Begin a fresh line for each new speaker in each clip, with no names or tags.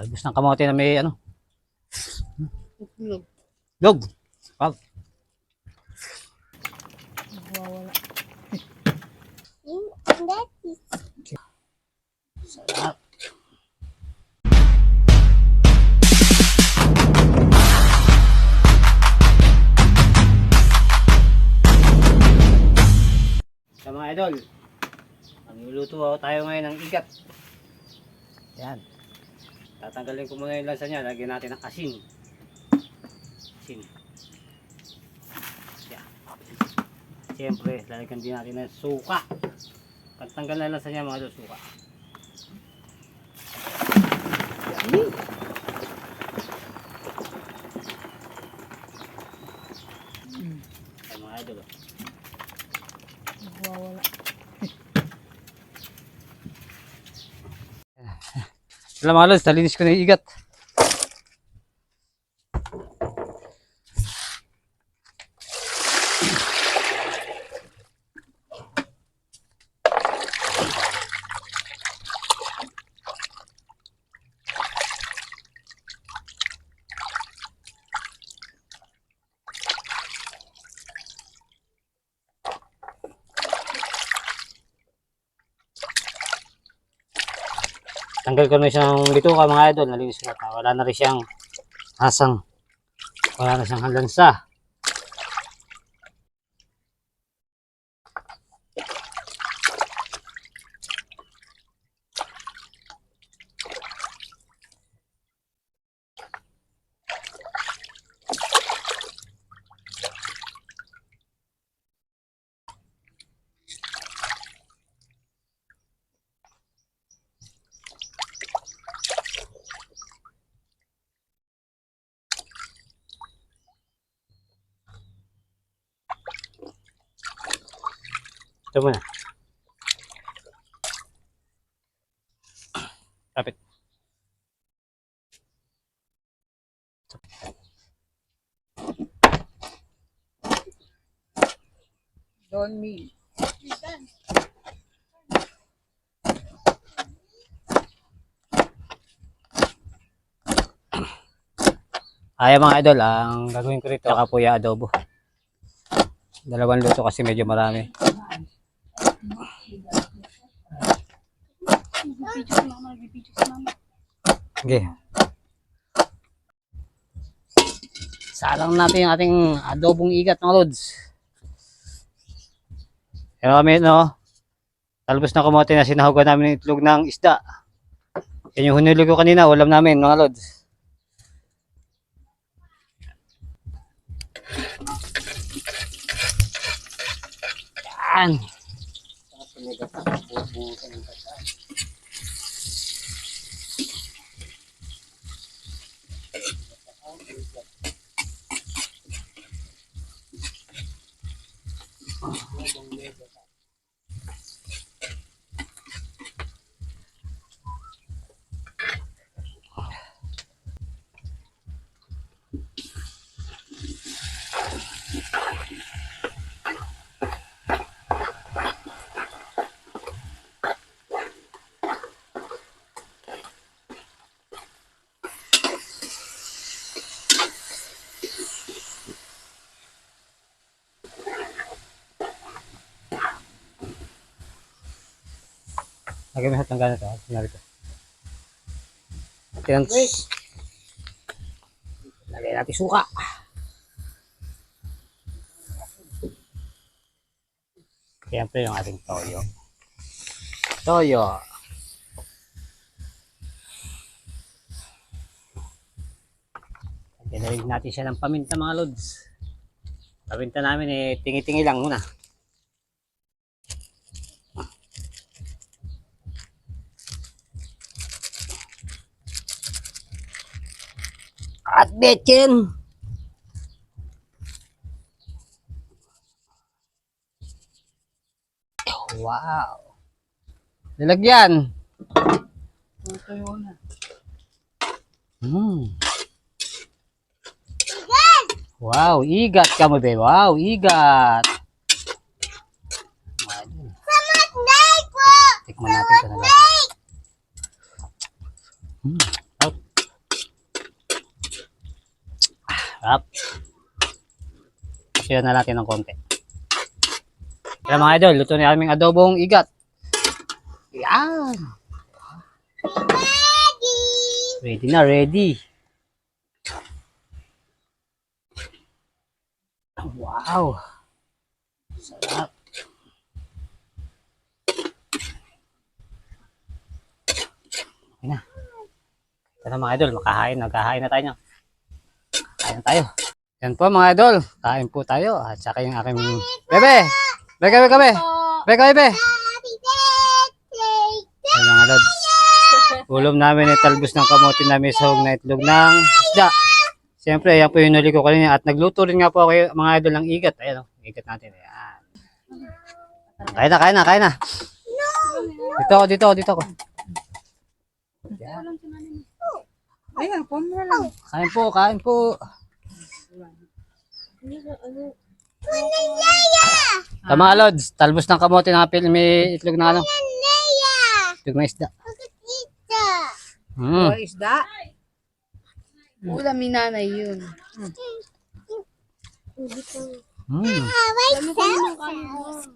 Albus ng kamote na may ano.
Itlog.
Log. Wow.
Wawala.
Sarap. Sa mga idol, magluluto tayo ngayon ng igat. Yan. Tatanggalin ko muna yung lansa niya. Lagyan natin ng asin. Asin. Yan. Siyempre, lalagyan din natin ng suka. Pagtanggal na lansa niya mga idol, suka. Ay, mga idol. oh.
Wawala.
Alam lods, nalinis ko na yung igat. Tanggal ko na siyang bituka mga idol, nalinis ko na. Wala na rin siyang hasang. Wala na siyang lansa. Ito muna. Kapit.
Don't me.
Ay mga idol, ang gagawin ko rito, kapuya adobo. Dalawang luto kasi medyo marami. Okay. Salang natin yung ating adobong igat mga lods. Pero kami, no, talbos na kumote na sinahugan namin ng itlog ng isda. Yan yung hunuli ko kanina, ulam namin mga lods. Yan. Lagyan mo sa tangga na to. Sinari ko. Ayan. Lagyan natin suka. Siyempre yung ating toyo. Toyo. Rin natin siya ng paminta mga lods. Paminta namin eh, tingi-tingi lang muna. At betchin. Wow. Nilagyan.
Na.
Hmm. Wow, igat ka mo, be. Wow, igat. Tikman natin ito na lang. Hmm. Oh. Sarap. Kaya na natin ng konti. Kaya mga idol, luto na aming adobong igat. Yan. Ready na, ready. Wow. Sarap. Okay na. Ito na mga idol, makahain, nagkahain na tayo. Na tayo. Yan po mga idol, kain po tayo. At saka yung aking... Bebe! Bebe, bebe, bebe! Bebe, bebe! Yan mga lods. Ulam namin ay talbos ng kamote na may sahog na itlog ng isda. Siyempre, yan po yung nuli ko kanina. At nagluto rin nga po ako mga idol ng igat. Ayan o, igat natin. Ayan. Kain na, kain na, kain na. Dito ako, dito ako, dito ako.
Ayan, mo na lang.
Kain po, kain po. Sa mga lods, talbos ng kamote na apil, may itlog na ano. Itlog na isda. Mm.
O, isda. Ulam ni nanay yun.
Mm. Mm.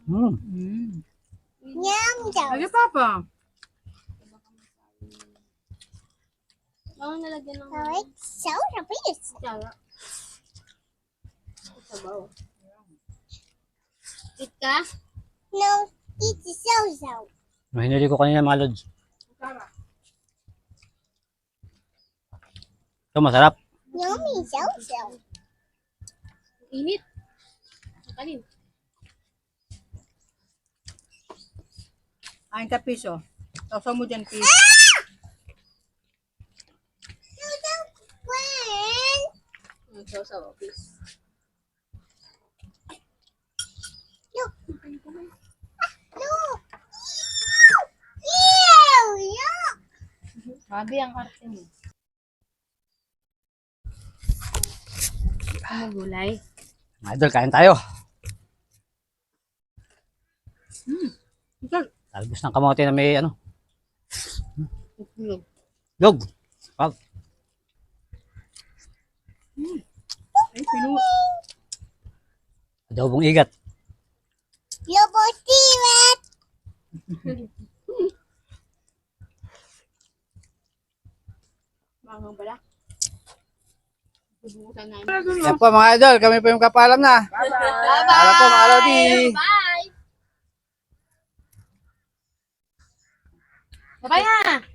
Mm. Lagi papa.
Ako nalagyan ng tsara. Sabaw. Eat ka?
No, so so.
May hinuli ko kanina mga lods. Ito masarap.
Yummy so.
Init. Kanin.
Kain ka piso. Tawsa mo dyan piso.
When?
Ang sasaw, please.
Look. Ew,
Sabi ang arte mo. Ano gulay?
Mga idol, kain tayo.
Isda.
Talbos ng kamote na may ano.
Itlog.
Log. Wow.
Ay, pinu...
Adobong igat.
Lobo Steven.
Mangang namin.
Yan po mga idol, kami po yung kapalam na.
Bye-bye.
Para po mga lodi.
Bye! Bye na!